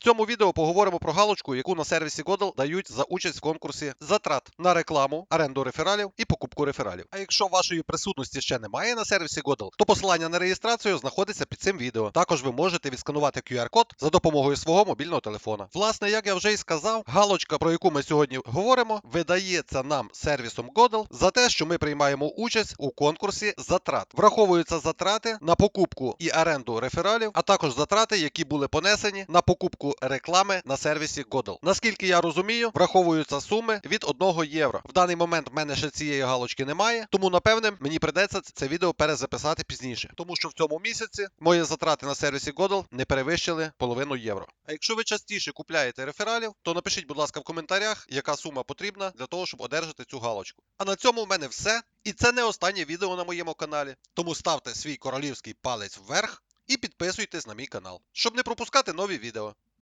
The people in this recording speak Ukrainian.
В цьому відео поговоримо про галочку, яку на сервісі Godel дають за участь в конкурсі затрат на рекламу, оренду рефералів і покупку рефералів. А якщо вашої присутності ще немає на сервісі Godel, то посилання на реєстрацію знаходиться під цим відео. Також ви можете відсканувати QR-код за допомогою свого мобільного телефона. Власне, як я вже і сказав, галочка, про яку ми сьогодні говоримо, видається нам сервісом Godel за те, що ми приймаємо участь у конкурсі затрат. Враховуються затрати на покупку і оренду рефералів, а також затрати, які були понесені на покупку реклами на сервісі Godel. Наскільки я розумію, враховуються суми від 1 євро. В даний момент в мене ще цієї галочки немає, тому напевне мені придеться це відео перезаписати пізніше, тому що в цьому місяці мої затрати на сервісі Godel не перевищили половину євро. А якщо ви частіше купляєте рефералів, то напишіть, будь ласка, в коментарях, яка сума потрібна для того, щоб одержати цю галочку. А на цьому в мене все. І це не останнє відео на моєму каналі. Тому ставте свій королівський палець вверх і підписуйтесь на мій канал, щоб не пропускати нові відео.